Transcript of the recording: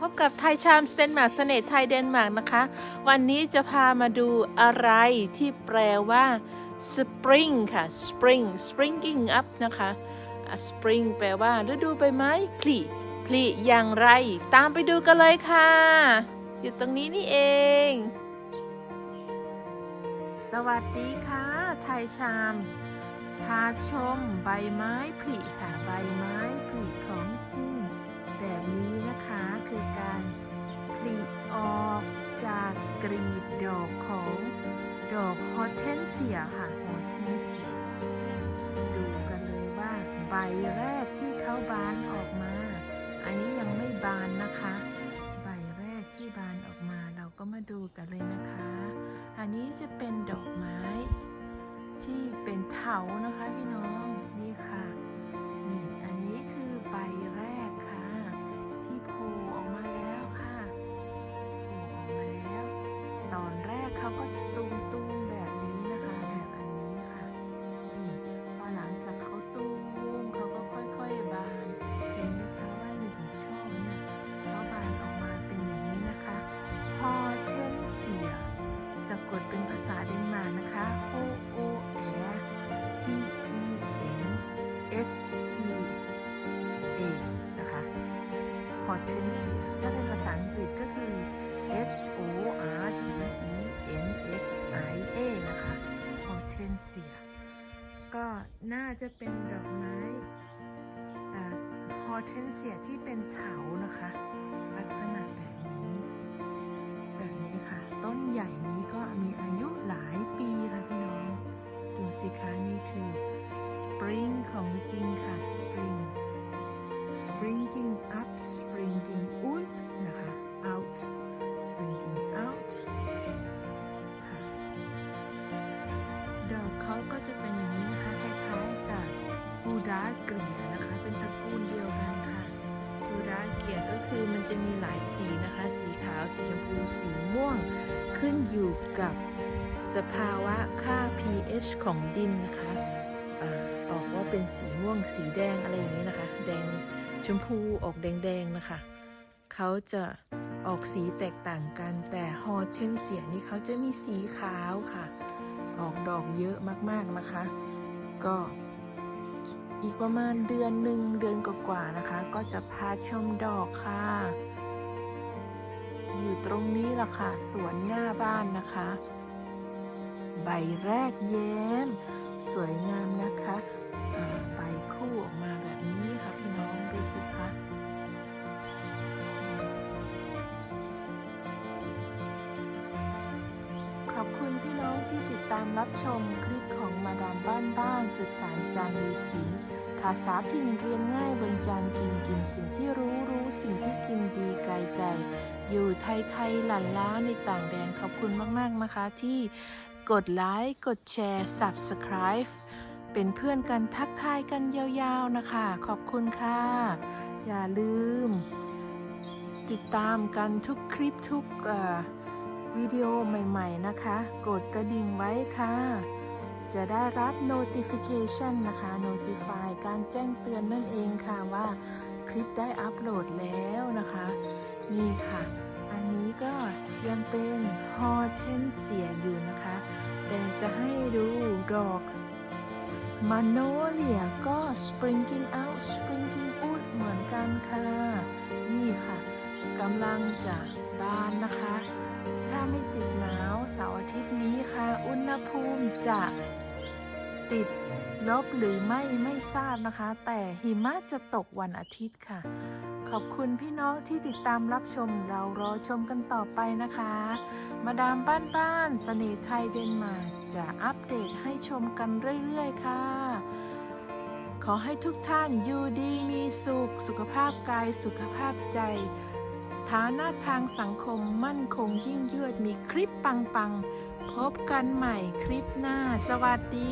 พบกับไทยชามเซนมาเสน่ห์ไทยเดนมาร์กนะคะ วันนี้จะพามาดูอะไรที่แปลว่า spring ค่ะ spring springing up นะคะ spring แปลว่าฤดูใบไม้ผลิผลิอย่างไร ตามไปดูกันเลยค่ะ อยู่ตรงนี้นี่เอง สวัสดีค่ะ ไทยชาม พาชมใบไม้ผลิค่ะ ใบไม้ผลิของจริง แบบนี้นะคะคือการผลิออกจากกรีบดอกของดอกฮอเทนเซียค่ะฮอเทนเซียดูกันเลยว่าใบแรกที่เขาบานออก เป็นเถานะคะพี่น้องนี่ค่ะนี่อันนี้คือใบแรกค่ะ ที่โผล่ออกมาแล้วค่ะโผล่ออกมาแล้ว ตอนแรกเขาก็ตูมตูมๆแบบนี้นะคะ แบบอันนี้ค่ะนี่พอหลังจากเขาตูมเขาก็ค่อยๆบาน เห็นไหมคะว่าหนึ่งช่อเนี่ยเขาบานออกมาเป็นอย่างนี้นะคะ พอเช่นเสีย สะกดเป็นภาษาเดนมาร์กนะคะ O O R T E N S E A นะคะ hortensia ถ้าเป็นภาษาอังกฤษก็คือ H O R T E N S I A นะคะ hortensia ก็น่าจะเป็นดอกไม้ hortensia ที่เป็นเถานะคะ ลักษณะแบบนี้ แบบนี้ค่ะ ต้นใหญ่นี้ก็มีอายุหลายปี สิคะ นี่คือ spring ของจริงค่ะ spring springing up springing out นะคะ out springing out ค่ะดอกเขาก็จะเป็นอย่างนี้นะคะ คล้ายๆกับบูดาเกลียนะคะ เป็นตระกูลเดียวกันค่ะบูดาเกียก็คือมันจะมีหลายสีนะคะ สีขาว สีชมพู สีม่วง ขึ้นอยู่กับ สภาวะค่า pH ของดินนะคะออกว่าเป็นสีม่วงสีแดงอะไรอย่างนี้นะคะ แดงชมพูออกแดงๆนะคะ เขาจะออกสีแตกต่างกันแต่ฮอร์เทนเซียนี่เขาจะมีสีขาวค่ะ ออกดอกเยอะมากๆนะคะ ก็อีกประมาณเดือนหนึ่งเดือนกว่าๆนะคะ ก็จะพาชมดอกค่ะ อยู่ตรงนี้ล่ะค่ะ สวนหน้าบ้านนะคะ ใบแรกแย้ม สวยงามนะคะใบคู่ออกมาแบบนี้ค่ะพี่น้องดูสิคะขอบคุณพี่น้องที่ติดตามรับชมคลิปของมาดามบ้านบ้านสืบสารจานมีศิลป์ภาษาถิ่นเรียนง่ายบนจานกินกินสิ่งที่รู้รู้สิ่งที่กินดีกายใจ อยู่ไทยไทยหลั่นล้าในต่างแดนขอบคุณมาก ๆ นะคะที่ กดไลค์ กดแชร์ Subscribe เป็นเพื่อนกันทักทายกันยาวๆนะคะ ขอบคุณค่ะ อย่าลืม ติดตามกันทุกคลิปทุกวิดีโอใหม่ๆนะคะ กดกระดิ่งไว้ค่ะ จะได้รับ notification นะคะ notify การแจ้งเตือนนั่นเองค่ะว่าคลิปได้อัปโหลดแล้วนะคะ นี่ค่ะ ก็ยังเป็น hortensia อยู่นะคะ แต่จะให้ดูดอก magnolia ก็ springing out springing out เหมือนกันค่ะ นี่ค่ะกำลังจะบานนะคะ ถ้าไม่ติดหนาวเสาร์อาทิตย์นี้ค่ะ อุณหภูมิจะติดลบหรือไม่ไม่ทราบนะคะ แต่หิมะจะตกวันอาทิตย์ค่ะ ขอบคุณพี่น้องที่ติดตามรับชมเรารอชมกันต่อไปนะคะ มาดามบ้านบ้านเสน่ห์ไทยเดนมาร์กจะอัปเดตให้ชมกันเรื่อยๆ ค่ะ ขอให้ทุกท่านอยู่ดีมีสุข สุขภาพกายสุขภาพใจ สถานะทางสังคมมั่นคงยิ่งยวดมีคลิปปังๆ พบกันใหม่คลิปหน้า สวัสดี